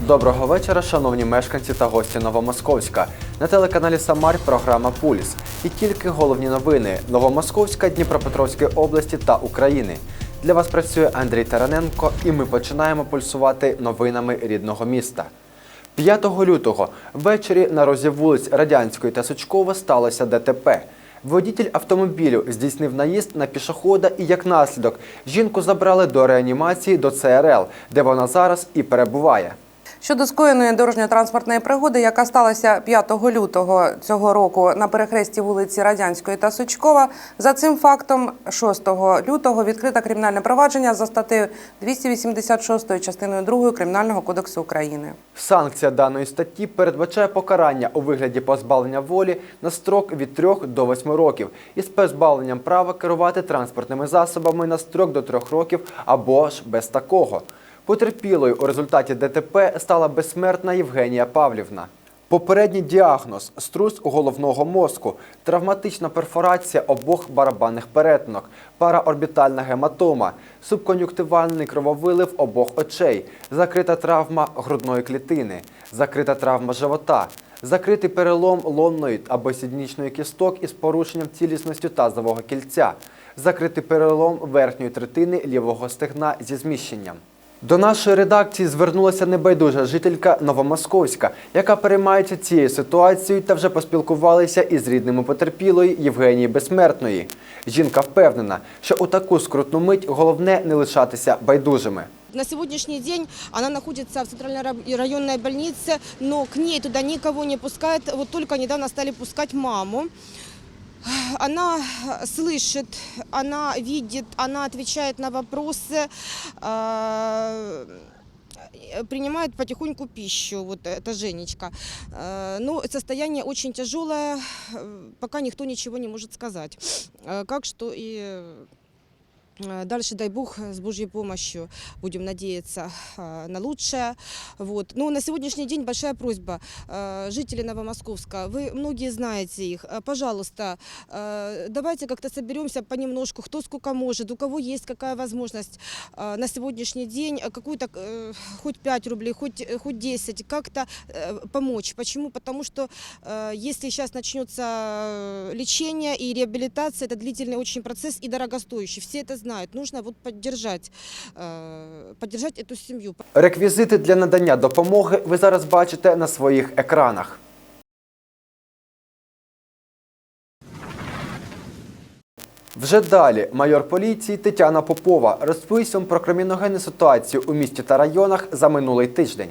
Доброго вечора, шановні мешканці та гості Новомосковська. На телеканалі Самар програма Пульс. І тільки головні новини Новомосковська, Дніпропетровської області та України. Для вас працює Андрій Тараненко, і ми починаємо пульсувати новинами рідного міста. 5 лютого ввечері на розі вулиць Радянської та Сучкова сталося ДТП. Водітель автомобілю здійснив наїзд на пішохода і як наслідок жінку забрали до реанімації до ЦРЛ, де вона зараз і перебуває. Щодо скоєної дорожньо-транспортної пригоди, яка сталася 5 лютого цього року на перехресті вулиці Радянської та Сучкова, за цим фактом 6 лютого відкрите кримінальне провадження за статтею 286 частиною 2 Кримінального кодексу України. Санкція даної статті передбачає покарання у вигляді позбавлення волі на строк від 3 до 8 років із позбавленням права керувати транспортними засобами на строк до 3 років або ж без такого. Потерпілою у результаті ДТП стала безсмертна Євгенія Павлівна. Попередній діагноз струс головного мозку, травматична перфорація обох барабанних перетинок, параорбітальна гематома, субкон'юктивальний крововилив обох очей, закрита травма грудної клітини, закрита травма живота, закритий перелом лонної або сіднічної кісток із порушенням цілісності тазового кільця, закритий перелом верхньої третини лівого стегна зі зміщенням. До нашої редакції звернулася небайдужа жителька Новомосковська, яка переймається цією ситуацією та вже поспілкувалися із рідними потерпілої Євгенії Безсмертної. Жінка впевнена, що у таку скрутну мить головне не лишатися байдужими. На сегодняшний день она находится в центральной ра- районной больнице, но к ней туда никого не пускают. Вот только недавно стали пускать маму Она слышит, она видит, она отвечает на вопросы, э, принимает потихоньку пищу, вот эта Женечка. Э, Но состояние очень тяжелое, э, пока никто ничего не может сказать. Э, Как что и Э, Дальше, дай бог, с Божьей помощью будем надеяться э, на лучшее. Вот. Но на сегодняшний день большая просьба. Э, Жители Новомосковска, вы многие знаете их, Э, пожалуйста, э, давайте как-то соберемся понемножку, кто сколько может, у кого есть какая возможность э, на сегодняшний день э, какую-то, э, хоть 5 рублей, хоть, э, хоть 10, как-то э, помочь. Почему? Потому что э, если сейчас начнется э, лечение и реабилитация, это длительный очень процесс и дорогостоящий. Все это знают. Нужно вот поддержать, э, поддержать эту семью. Реквізити для надання допомоги ви зараз бачите на своїх екранах. Вже далі майор поліції Тетяна Попова розповість вам про криміногенну ситуацію у місті та районах за минулий тиждень.